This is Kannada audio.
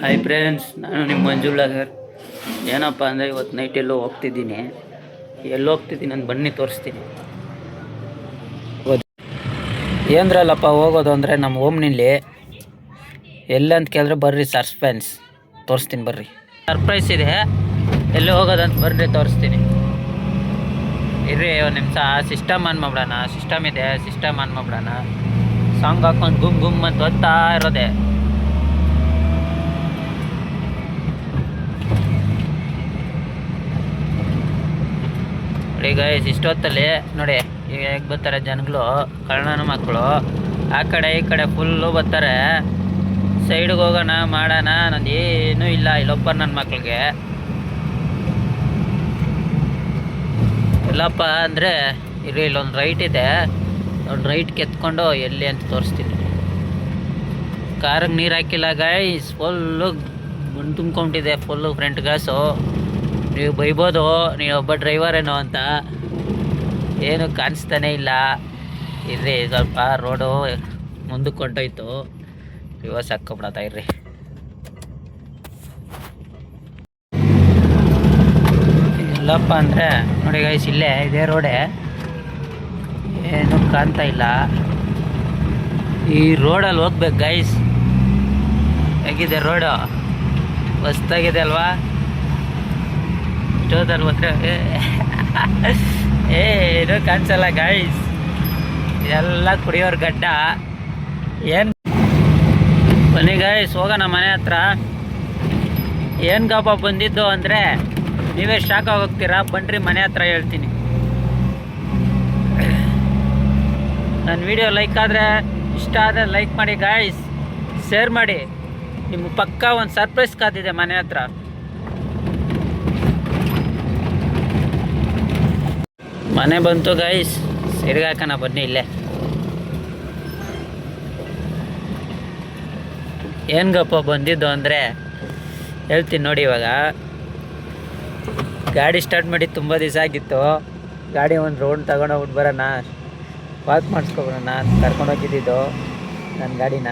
ಹಾಯ್ ಫ್ರೆಂಡ್ಸ್ ನಾನು ನಿಮ್ಮ ಮಂಜುಳಾ ಸರ್ ಏನಪ್ಪ ಅಂದರೆ ಇವತ್ತು ನೈಟ್ ಎಲ್ಲೋ ಹೋಗ್ತಿದ್ದೀನಿ. ಎಲ್ಲಿ ಹೋಗ್ತಿದ್ದೀನಿ ನಾನು ಬನ್ನಿ ತೋರಿಸ್ತೀನಿ. ಏನರಲ್ಲಪ್ಪ ಹೋಗೋದು ಅಂದರೆ ನಮ್ಮ ಓಮ್ನಿಲ್ಲಿ ಅಂತ ಕೇಳಿದ್ರೆ ಬರ್ರಿ ಸಸ್ಪೆನ್ಸ್ ತೋರಿಸ್ತೀನಿ ಬರ್ರಿ. ಸರ್ಪ್ರೈಸ್ ಇದೆ. ಎಲ್ಲಿ ಹೋಗೋದಂತ ಬರ್ರಿ ತೋರಿಸ್ತೀನಿ. ಇರ್ರಿ ಒಂದು ನಿಮಿಷ ಸಿಸ್ಟಮ್ ಆನ್ ಸಿಸ್ಟಮ್ ಇದೆ ಸಿಸ್ಟಮ್ ಆನ್ ಸಾಂಗ್ ಹಾಕೊಂಡು ಗುಮ್ ಗುಮ್ ಅಂತ ಓದ್ತಾ ಇರೋದೆ. ನೋಡಿ ಗೈಸ್ ಇಷ್ಟೊತ್ತಲ್ಲಿ ನೋಡಿ, ಈಗ ಹೇಗೆ ಬರ್ತಾರೆ ಜನಗಳು, ಕಳ್ಳನ ಮಕ್ಕಳು. ಆ ಕಡೆ ಈ ಕಡೆ ಫುಲ್ಲು ಬರ್ತಾರೆ. ಸೈಡ್ಗೆ ಹೋಗೋಣ, ಮಾಡೋಣ, ನಂದು ಏನೂ ಇಲ್ಲ, ಇಲ್ಲೊಬ್ಬ ನನ್ನ ಮಕ್ಳಿಗೆ. ಇಲ್ಲಪ್ಪ ಅಂದರೆ ಇಲ್ಲಿ ಇಲ್ಲೊಂದು ರೈಟ್ ಇದೆ. ಒಂದು ರೈಟ್ ಕೆತ್ಕೊಂಡು ಎಲ್ಲಿ ಅಂತ ತೋರಿಸ್ತೀನಿ. ಕಾರಿಗೆ ನೀರು ಹಾಕಿಲ್ಲ ಗಾಯ್ಸ್ ಫುಲ್ಲು ಮಣ್ಣು ತುಂಬ್ಕೊಂಡಿದೆ ಫುಲ್ಲು ಫ್ರಂಟ್ ಗ್ಲಾಸು ನೀವು ಬೈಬೋದು ಡ್ರೈವರ್ ಏನೋ ಅಂತ. ಏನು ಕಾಣಿಸ್ತಾನೆ ಇಲ್ಲ. ಇರ್ರಿ, ಸ್ವಲ್ಪ ರೋಡು ಮುಂದಕ್ಕೆ ಕೊಂಡೋಯ್ತು. ರಿವರ್ಸ್ ಹಾಕ್ಕೊಬಿಡತ್ತಾ ಇರ್ರಿ. ಇಲ್ಲಪ್ಪ ಅಂದರೆ, ನೋಡಿ ಗೈಸ್ ಇಲ್ಲೇ, ಇದೇ ರೋಡೇ ಏನು ಕಾಣ್ತಾ ಇಲ್ಲ. ಈ ರೋಡಲ್ಲಿ ಹೋಗ್ಬೇಕು ಗೈಸ್ ಹೇಗಿದೆ ರೋಡು ಹೊಸ್ತಾಗಿದೆ ಅಲ್ವಾ? ಇಷ್ಟೋದಲ್ಲಿ ಹೋದ್ರೆ, ಏ ಏನು ಕಾಣಿಸಲ್ಲ ಗೈಸ್ ಎಲ್ಲ ಕುಡಿಯೋರ್ ಗಡ್ಡ. ಏನು ಬನ್ನಿ ಗೈಸ್ ಹೋಗೋಣ ಮನೆ ಹತ್ರ. ಏನು ಗಪ್ಪ ಬಂದಿದ್ದು ಅಂದರೆ, ನೀವೇ ಶಾಕ್ ಆಗೋಗ್ತೀರಾ? ಬನ್ರಿ ಮನೆ ಹತ್ರ ಹೇಳ್ತೀನಿ. ನನ್ನ ವಿಡಿಯೋ ಲೈಕ್ ಆದರೆ ಇಷ್ಟ ಆದರೆ ಲೈಕ್ ಮಾಡಿ ಗಾಯ್ಸ್ ಶೇರ್ ಮಾಡಿ. ನಿಮ್ಮ ಪಕ್ಕ ಒಂದು ಸರ್ಪ್ರೈಸ್ ಕಾದಿದೆ ಮನೆ ಹತ್ರ. ಮನೆ ಬಂತು ಗೈಸ್ ಸಿಡ್ಗಾಕನ ಬನ್ನಿ ಇಲ್ಲೇ. ಏನು ಗಪ್ಪ ಬಂದಿದ್ದು ಅಂದರೆ, ಹೇಳ್ತೀನಿ ನೋಡಿ ಇವಾಗ. ಗಾಡಿ ಸ್ಟಾರ್ಟ್ ಮಾಡಿ ತುಂಬ ದಿವಸ ಆಗಿತ್ತು. ಗಾಡಿ ಒಂದು ರೌಂಡ್ ತಗೊಂಡೋಗ್ಬಿಟ್ಟು ಬರೋಣ. ವಾಕ್ ಮಾಡಿಸ್ಕೊಬರೋಣ ಕರ್ಕೊಂಡೋಗಿದ್ದಿದ್ದು ನನ್ನ ಗಾಡಿನ.